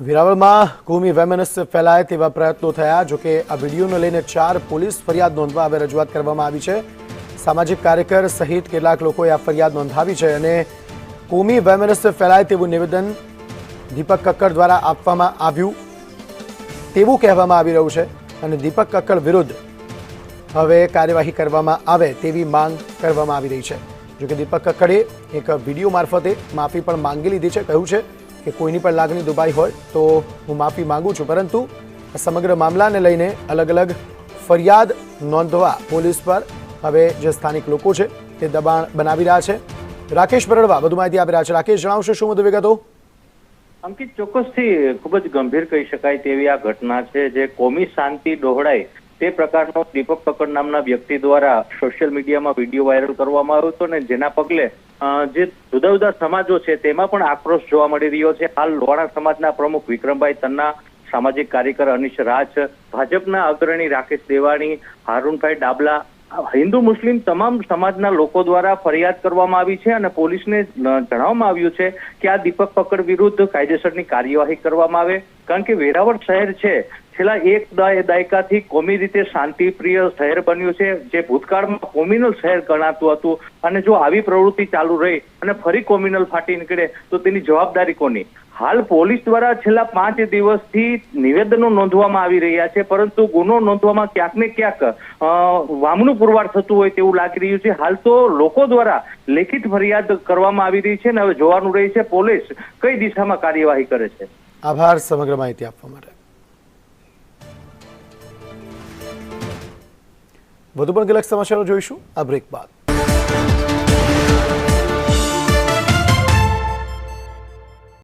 વેરાવળમાં કોમી વેમેનસ ફેલાય તેવા પ્રયત્નો થયા જોકે આ વિડીયોને લઈને ચાર પોલીસ ફરિયાદ નોંધવા હવે રજૂઆત કરવામાં આવી છે. સામાજિક કાર્યકર સહિત કેટલાક લોકોએ આ ફરિયાદ નોંધાવી છે અને કોમી વેમેનસ ફેલાય તેવું નિવેદન દીપક કક્કડ દ્વારા આપવામાં આવ્યું તેવું કહેવામાં આવી રહ્યું છે અને દીપક કક્કડ વિરુદ્ધ હવે કાર્યવાહી કરવામાં આવે તેવી માંગ કરવામાં આવી રહી છે. જોકે દીપક કક્કડે એક વીડિયો મારફતે માફી પણ માંગી લીધી છે, કહ્યું છે કે કોઈની પણ લાગણી દુભાઈ હોય તો હું માફી માંગુ છું. પરંતુ સમગ્ર મામલાને લઈને અલગ અલગ ફરિયાદ નોંધવા પોલીસ પર હવે જે સ્થાનિક લોકો છે તે દબાણ બનાવી રહ્યા છે. રાકેશ બરડવા, વધુ માહિતી આપી રહ્યા છે. રાકેશ, જણાવશો શું વધુ વિગતો? અંકિત, ચોક્કસથી ખૂબ જ ગંભીર કહી શકાય તેવી આ ઘટના છે જે કોમી શાંતિ ડહોળાય તે પ્રકારનો દીપક પકડ નામના વ્યક્તિ દ્વારા સોશિયલ મીડિયામાં વીડિયો વાયરલ કરવામાં આવ્યો હતો ને જેના પગલે જે જુદા જુદા સમાજો છે, તેમાં પણ આક્રોશ જોવા મળી રહ્યો છે. હાલ લોહાણા સમાજના પ્રમુખ વિક્રમભાઈ તન્ના, સામાજિક કાર્યકર અનિશ રાજ, ભાજપના અગ્રણી રાકેશ દેવાણી, હારૂનભાઈ ડાબલા હિન્દુ મુસ્લિમ તમામ સમાજના લોકો દ્વારા ફરિયાદ કરવામાં આવી છે અને પોલીસને જણાવવામાં આવ્યું છે કે આ દીપક પકડ વિરુદ્ધ કાયદેસરની કાર્યવાહી કરવામાં આવે. કારણ કે વેરાવળ શહેર છે, છેલ્લા એક દાય- દાયકાથી કોમી રીતે શાંતિપ્રિય શહેર બન્યું છે, જે ભૂતકાળમાં કોમ્યુનલ શહેર ગણાતું હતું અને જો આવી પ્રવૃત્તિ ચાલુ રહી અને ફરી કોમ્યુનલ ફાટી નીકળે, તો તેની જવાબદારી કોની? હાલ પોલીસ દ્વારા છેલ્લા પાંચ દિવસથી નિવેદનો નોંધવામાં આવી રહ્યા છે, પરંતુ ગુનો નોંધવામાં ક્યાંક ને ક્યાંક વામનું પુરવાર થતું હોય તેવું લાગી રહ્યું છે. હાલ તો લોકો દ્વારા લેખિત ફરિયાદ કરવામાં આવી રહી છે અને હવે જોવાનું રહી છે, પોલીસ કઈ દિશામાં કાર્યવાહી કરે છે. આભાર, સમગ્ર માહિતી આપવા માટે. વધુ પણ કેટલાક સમાચારો જોઈશું. આ બ્રેક બાદ.